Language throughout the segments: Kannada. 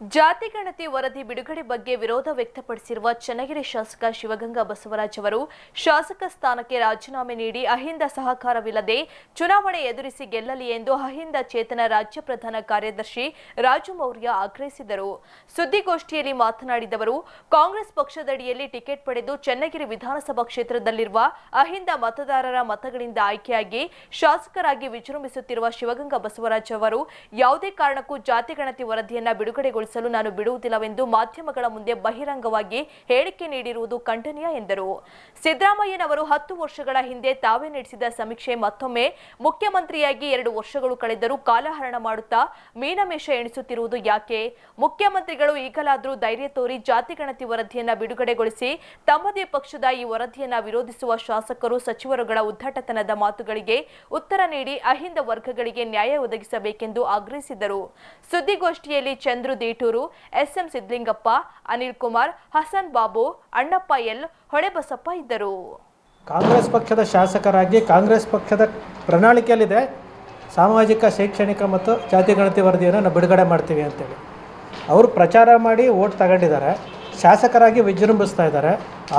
ಜಾತಿ ಗಣತಿ ವರದಿ ಬಿಡುಗಡೆ ಬಗ್ಗೆ ವಿರೋಧ ವ್ಯಕ್ತಪಡಿಸಿರುವ ಚನ್ನಗಿರಿ ಶಾಸಕ ಶಿವಗಂಗಾ ಬಸವರಾಜ್ ಅವರು ಶಾಸಕ ಸ್ಥಾನಕ್ಕೆ ರಾಜೀನಾಮೆ ನೀಡಿ ಅಹಿಂದ ಸಹಕಾರವಿಲ್ಲದೆ ಚುನಾವಣೆ ಎದುರಿಸಿ ಗೆಲ್ಲಲಿ ಎಂದು ಅಹಿಂದ ಚೇತನ ರಾಜ್ಯ ಪ್ರಧಾನ ಕಾರ್ಯದರ್ಶಿ ರಾಜು ಮೌರ್ಯ ಆಗ್ರಹಿಸಿದರು. ಸುದ್ದಿಗೋಷ್ಠಿಯಲ್ಲಿ ಮಾತನಾಡಿದವರು ಕಾಂಗ್ರೆಸ್ ಪಕ್ಷದಡಿಯಲ್ಲಿ ಟಿಕೆಟ್ ಪಡೆದು ಚನ್ನಗಿರಿ ವಿಧಾನಸಭಾ ಕ್ಷೇತ್ರದಲ್ಲಿರುವ ಅಹಿಂದ ಮತದಾರರ ಮತಗಳಿಂದ ಆಯ್ಕೆಯಾಗಿ ಶಾಸಕರಾಗಿ ವಿಜೃಂಭಿಸುತ್ತಿರುವ ಶಿವಗಂಗಾ ಬಸವರಾಜ್ ಅವರು, ಯಾವುದೇ ಕಾರಣಕ್ಕೂ ಜಾತಿ ಗಣತಿ ವರದಿಯನ್ನ ಬಿಡುಗಡೆಗೊಳಿಸಲು ನಾನು ಬಿಡುವುದಿಲ್ಲವೆಂದು ಮಾಧ್ಯಮಗಳ ಮುಂದೆ ಬಹಿರಂಗವಾಗಿ ಹೇಳಿಕೆ ನೀಡಿರುವುದು ಖಂಡನೀಯ ಎಂದರು. ಸಿದ್ದರಾಮಯ್ಯನವರು ಹತ್ತು ವರ್ಷಗಳ ಹಿಂದೆ ತಾವೇ ನಡೆಸಿದ ಸಮೀಕ್ಷೆ ಮತ್ತೊಮ್ಮೆ ಮುಖ್ಯಮಂತ್ರಿಯಾಗಿ ಎರಡು ವರ್ಷಗಳು ಕಳೆದರೂ ಕಾಲಹರಣ ಮಾಡುತ್ತಾ ಮೀನಮೇಷ ಎಣಿಸುತ್ತಿರುವುದು ಯಾಕೆ? ಮುಖ್ಯಮಂತ್ರಿಗಳು ಈಗಲಾದರೂ ಧೈರ್ಯ ತೋರಿ ಜಾತಿ ಗಣತಿ ವರದಿಯನ್ನ ಬಿಡುಗಡೆಗೊಳಿಸಿ ತಮ್ಮದೇ ಪಕ್ಷದ ಈ ವರದಿಯನ್ನು ವಿರೋಧಿಸುವ ಶಾಸಕರು ಸಚಿವರುಗಳ ಉದ್ದಟತನದ ಮಾತುಗಳಿಗೆ ಉತ್ತರ ನೀಡಿ ಅಹಿಂದ ವರ್ಗಗಳಿಗೆ ನ್ಯಾಯ ಒದಗಿಸಬೇಕೆಂದು ಆಗ್ರಹಿಸಿದರು ಸುದ್ದಿಗೋಷ್ಠಿಯಲ್ಲಿ ಚಂದ್ರು ದೇಟೂರು ಎಸ್ಎಂ ಸಿದ್ಲಿಂಗಪ್ಪ ಅನಿಲ್ ಕುಮಾರ್, ಹಸನ್ ಬಾಬು, ಅಣ್ಣಪ್ಪ ಎಲ್ ಹೊಳೆಬಸಪ್ಪ ಇದ್ದರು. ಕಾಂಗ್ರೆಸ್ ಪಕ್ಷದ ಶಾಸಕರಾಗಿ ಕಾಂಗ್ರೆಸ್ ಪಕ್ಷದ ಪ್ರಣಾಳಿಕೆಯಲ್ಲಿದೆ. ಸಾಮಾಜಿಕ, ಶೈಕ್ಷಣಿಕ ಮತ್ತು ಜಾತಿ ಗಣತಿ ವರದಿಯನ್ನು ನಾವು ಬಿಡುಗಡೆ ಮಾಡ್ತೀವಿ ಅಂತೇಳಿ. ಅವರು ಪ್ರಚಾರ ಮಾಡಿ ಓಟ್ ತಗೊಂಡಿದ್ದಾರೆ. ಶಾಸಕರಾಗಿ ವಿಜೃಂಭಿಸ್ತಾ ಇದ್ದಾರೆ.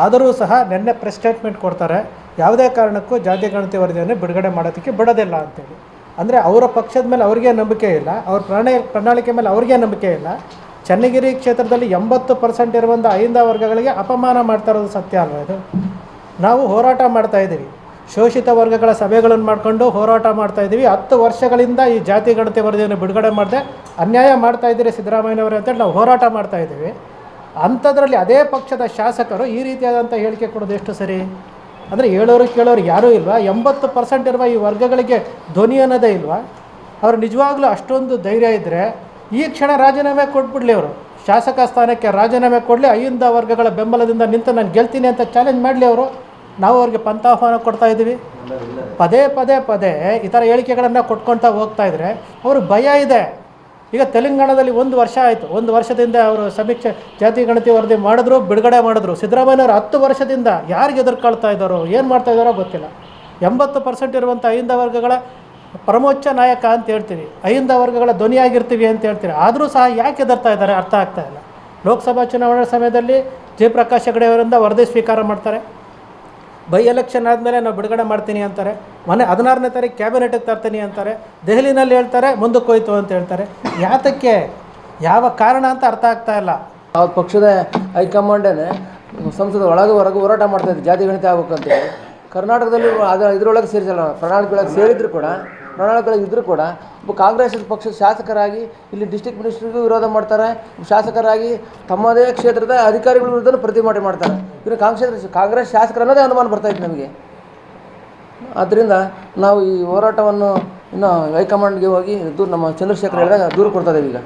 ಆದರೂ ಸಹ ನಿನ್ನೆ ಪ್ರೆಸ್ ಸ್ಟೇಟ್ಮೆಂಟ್ ಕೊಡ್ತಾರೆ. ಯಾವುದೇ ಕಾರಣಕ್ಕೂ ಜಾತಿ ಗಣತಿ ವರದಿಯನ್ನು ಬಿಡುಗಡೆ ಮಾಡೋದಕ್ಕೆ ಬಿಡೋದಿಲ್ಲ ಅಂತೇಳಿ. ಅಂದರೆ ಅವರ ಪಕ್ಷದ ಮೇಲೆ ಅವ್ರಿಗೆ ನಂಬಿಕೆ ಇಲ್ಲ, ಅವ್ರ ಪ್ರಣಯ, ಪ್ರಣಾಳಿಕೆ ಮೇಲೆ ಅವ್ರಿಗೆ ನಂಬಿಕೆ ಇಲ್ಲ. ಚನ್ನಗಿರಿ ಕ್ಷೇತ್ರದಲ್ಲಿ ಎಂಬತ್ತು ಪರ್ಸೆಂಟ್ ಇರುವಂಥ ಐಂದ ವರ್ಗಗಳಿಗೆ ಅಪಮಾನ ಮಾಡ್ತಾ ಇರೋದು ಸತ್ಯ ಅಲ್ವಾ ಇದು? ನಾವು ಹೋರಾಟ ಮಾಡ್ತಾ ಇದ್ದೀವಿ. ಶೋಷಿತ ವರ್ಗಗಳ ಸಭೆಗಳನ್ನು ಮಾಡಿಕೊಂಡು ಹೋರಾಟ ಮಾಡ್ತಾ ಇದ್ದೀವಿ. ಹತ್ತು ವರ್ಷಗಳಿಂದ ಈ ಜಾತಿ ಗಣತಿ ವರದಿಯನ್ನು ಬಿಡುಗಡೆ ಮಾಡಿದೆ, ಅನ್ಯಾಯ ಮಾಡ್ತಾ ಇದ್ದೀರಿ ಸಿದ್ದರಾಮಯ್ಯನವರೇ ಅಂತೇಳಿ ನಾವು ಹೋರಾಟ ಮಾಡ್ತಾ ಇದ್ದೀವಿ. ಅಂಥದ್ರಲ್ಲಿ ಅದೇ ಪಕ್ಷದ ಶಾಸಕರು ಈ ರೀತಿಯಾದಂಥ ಹೇಳಿಕೆ ಕೊಡೋದು ಎಷ್ಟು ಸರಿ? ಅಂದರೆ ಹೇಳೋರು ಕೇಳೋರು ಯಾರೂ ಇಲ್ವಾ? ಎಂಬತ್ತು ಪರ್ಸೆಂಟ್ ಇರುವ ಈ ವರ್ಗಗಳಿಗೆ ಧ್ವನಿ ಅನ್ನೋದೇ ಇಲ್ವಾ? ಅವ್ರು ನಿಜವಾಗ್ಲೂ ಅಷ್ಟೊಂದು ಧೈರ್ಯ ಇದ್ದರೆ ಈ ಕ್ಷಣ ರಾಜೀನಾಮೆ ಕೊಟ್ಬಿಡ್ಲಿ ಅವರು. ಶಾಸಕ ಸ್ಥಾನಕ್ಕೆ ರಾಜೀನಾಮೆ ಕೊಡಲಿ, ಅಹಿಂದ ವರ್ಗಗಳ ಬೆಂಬಲದಿಂದ ನಿಂತು ನಾನು ಗೆಲ್ತೀನಿ ಅಂತ ಚಾಲೆಂಜ್ ಮಾಡಲಿ ಅವರು. ನಾವು ಅವ್ರಿಗೆ ಪಂಥಾಹ್ವಾನ ಕೊಡ್ತಾ ಇದ್ದೀವಿ. ಪದೇ ಪದೇ ಪದೇ ಈ ಥರ ಹೇಳಿಕೆಗಳನ್ನು ಕೊಟ್ಕೊಳ್ತಾ ಹೋಗ್ತಾ ಇದ್ರೆ ಅವರು ಭಯ ಇದೆ. ಈಗ ತೆಲಂಗಾಣದಲ್ಲಿ ಒಂದು ವರ್ಷ ಆಯಿತು. ಒಂದು ವರ್ಷದಿಂದ ಅವರು ಸಮೀಕ್ಷೆ ಜಾತಿ ಗಣತಿ ವರದಿ ಮಾಡಿದ್ರು, ಬಿಡುಗಡೆ ಮಾಡಿದ್ರು. ಸಿದ್ದರಾಮಯ್ಯನವರು ಹತ್ತು ವರ್ಷದಿಂದ ಯಾರಿಗೆ ಎದುರ್ಕೊಳ್ತಾ ಇದ್ದಾರೋ, ಏನು ಮಾಡ್ತಾ ಇದ್ದಾರೋ ಗೊತ್ತಿಲ್ಲ. ಎಂಬತ್ತು ಪರ್ಸೆಂಟ್ ಇರುವಂಥ ಅಹಿಂದ ವರ್ಗಗಳ ಪರಮೋಚ್ಚ ನಾಯಕ ಅಂತ ಹೇಳ್ತೀವಿ. ಅಹಿಂದ ವರ್ಗಗಳ ಧ್ವನಿಯಾಗಿರ್ತೀವಿ ಅಂತ ಹೇಳ್ತೀವಿ. ಆದರೂ ಸಹ ಯಾಕೆ ಎದುರ್ತಾ ಇದ್ದಾರೆ? ಅರ್ಥ ಆಗ್ತಾ ಇಲ್ಲ. ಲೋಕಸಭಾ ಚುನಾವಣೆ ಸಮಯದಲ್ಲಿ ಜಯಪ್ರಕಾಶ್ ಹೆಗಡೆ ಅವರಿಂದ ವರದಿ ಸ್ವೀಕಾರ ಮಾಡ್ತಾರೆ. ಬೈ ಎಲೆಕ್ಷನ್ ಆದಮೇಲೆ ನಾವು ಬಿಡುಗಡೆ ಮಾಡ್ತೀನಿ ಅಂತಾರೆ. ಮೊನ್ನೆ ಹದಿನಾರನೇ ತಾರೀಕು ಕ್ಯಾಬಿನೆಟಿಗೆ ತರ್ತೀನಿ ಅಂತಾರೆ. ದೆಹಲಿನಲ್ಲಿ ಹೇಳ್ತಾರೆ, ಮುಂದಕ್ಕೆ ಹೋಯ್ತು ಅಂತ ಹೇಳ್ತಾರೆ. ಯಾತಕ್ಕೆ? ಯಾವ ಕಾರಣ ಅಂತ ಅರ್ಥ ಆಗ್ತಾ ಇಲ್ಲ. ಅವ್ರ ಪಕ್ಷದ ಹೈಕಮಾಂಡೇ ಸಂಸದ ಒಳಗೆ ಹೊರಗೆ ಹೋರಾಟ ಮಾಡ್ತಾ ಇದ್ದೆ ಜಾತಿ ಗಣಿತ ಆಗ್ಬೇಕಂತ ಅಂತೇಳಿ ಕರ್ನಾಟಕದಲ್ಲಿ ಅದು ಇದರೊಳಗೆ ಸೇರಿಸಲ್ಲ ಪ್ರಣಾಳಿಕೆಯೊಳಗೆ ಸೇರಿದ್ರು ಕೂಡ ಪ್ರಣಾಳಿಕೆಯೊಳಗೆ ಇದ್ದರೂ ಕೂಡ, ಒಬ್ಬ ಕಾಂಗ್ರೆಸ್ ಪಕ್ಷದ ಶಾಸಕರಾಗಿ ಇಲ್ಲಿ ಡಿಸ್ಟಿಕ್ ಮಿನಿಸ್ಟ್ರಿಗೂ ವಿರೋಧ ಮಾಡ್ತಾರೆ ಶಾಸಕರಾಗಿ ತಮ್ಮದೇ ಕ್ಷೇತ್ರದ ಅಧಿಕಾರಿಗಳ ವಿರುದ್ಧ ಪ್ರತಿಭಟನೆ ಮಾಡ್ತಾರೆ. ಇನ್ನು ಕಾಂಗ್ರೆಸ್ ಕಾಂಗ್ರೆಸ್ ಶಾಸಕರ ಅನ್ನೋದೇ ಅನುಮಾನ ಬರ್ತಾ ಇತ್ತು ನಮಗೆ. ಆದ್ದರಿಂದ ನಾವು ಈ ಹೋರಾಟವನ್ನು ಇನ್ನು ಹೈಕಮಾಂಡ್ಗೆ ಹೋಗಿ ದೂರ ನಮ್ಮ ಚಂದ್ರಶೇಖರ್ ಹೇಳಿದಾಗ ದೂರು ಕೊಡ್ತಾ ಇದ್ದೀವಿ ಈಗ.